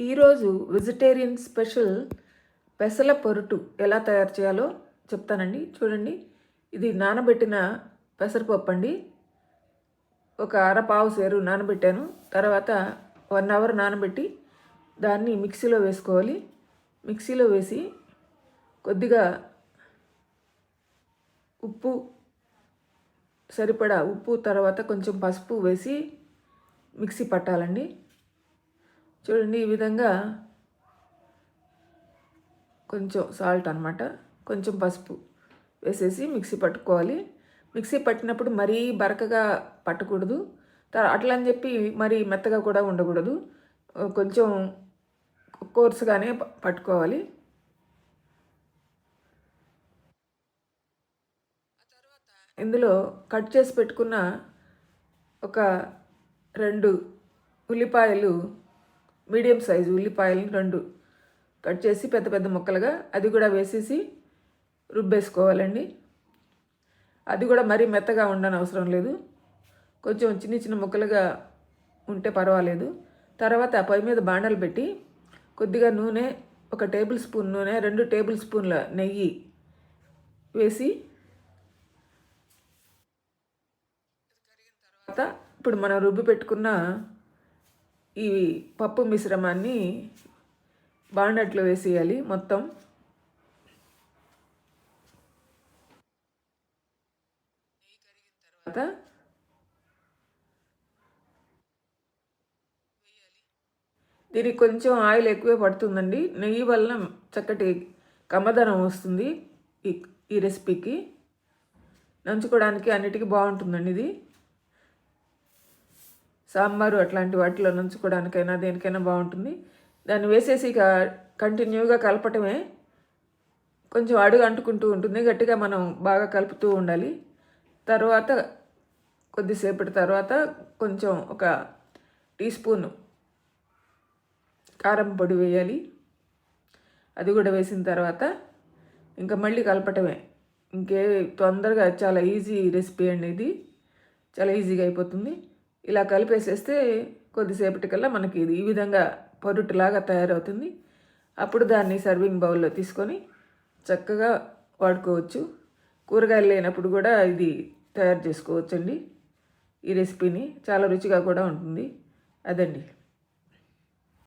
ఈరోజు vegetarian special పెసల పొరుటు ఎలా తయారు చేయాలో చెప్తానండి. చూడండి ఇది నానబెట్టిన పెసరపప్పు అండి. ఒక అర పావు సేరు నానబెట్టాను. తర్వాత వన్ అవర్ నానబెట్టి దాన్ని మిక్సీలో వేసుకోవాలి. మిక్సీలో వేసి కొద్దిగా ఉప్పు సరిపడా ఉప్పు తర్వాత కొంచెం పసుపు వేసి మిక్సీ పట్టాలండి. చూడండి ఈ విధంగా కొంచెం సాల్ట్ అనమాట కొంచెం పసుపు వేసేసి మిక్సీ పట్టుకోవాలి. మిక్సీ పట్టినప్పుడు మరీ బరకగా పట్టకూడదు. అట్లా అని చెప్పి మరీ మెత్తగా కూడా ఉండకూడదు. కొంచెం కోర్సుగానే పట్టుకోవాలి. ఇందులో కట్ చేసి పెట్టుకున్న ఒక రెండు ఉల్లిపాయలు మీడియం సైజు ఉల్లిపాయలు రెండు కట్ చేసి పెద్ద పెద్ద ముక్కలుగా అది కూడా వేసేసి రుబ్బేసుకోవాలండి. అది కూడా మరీ మెత్తగా ఉండని అవసరం లేదు. కొంచెం చిన్న చిన్న ముక్కలుగా ఉంటే పర్వాలేదు. తర్వాత ఆ పొయ్యి మీద బాండలు పెట్టి కొద్దిగా నూనె ఒక టేబుల్ స్పూన్ నూనె రెండు టేబుల్ స్పూన్ల నెయ్యి వేసి తర్వాత ఇప్పుడు మనం రుబ్బి పెట్టుకున్న ఈ పప్పు మిశ్రమాన్ని బాండట్లో వేసేయాలి మొత్తం. తర్వాత దీనికి కొంచెం ఆయిల్ ఎక్కువే పడుతుందండి. నెయ్యి వలన చక్కటి కమ్మదనం వస్తుంది ఈ ఈ రెసిపీకి. నంచుకోవడానికి అన్నిటికీ బాగుంటుందండి ఇది. సాంబారు అట్లాంటి వాటిలో నంచుకోవడానికైనా దేనికైనా బాగుంటుంది. దాన్ని వేసేసి ఇక కంటిన్యూగా కలపటమే కొంచెం అడుగు అంటుకుంటూ ఉంటుంది. గట్టిగా మనం బాగా కలుపుతూ ఉండాలి. తర్వాత కొద్దిసేపటి తర్వాత కొంచెం ఒక టీ స్పూన్ కారం పొడి వేయాలి. అది కూడా వేసిన తర్వాత ఇంకా మళ్ళీ కలపటమే. ఇంకే తొందరగా చాలా ఈజీ రెసిపీ అండి ఇది. చాలా ఈజీగా అయిపోతుంది. ఇలా కలిపేసేస్తే కొద్దిసేపటికల్లా మనకి ఇది ఈ విధంగా పొరుటులాగా తయారవుతుంది. అప్పుడు దాన్ని సర్వింగ్ బౌల్లో తీసుకొని చక్కగా వాడుకోవచ్చు. కూరగాయలు లేనప్పుడు కూడా ఇది తయారు చేసుకోవచ్చండి. ఈ రెసిపీని చాలా రుచిగా కూడా ఉంటుంది. అదండి.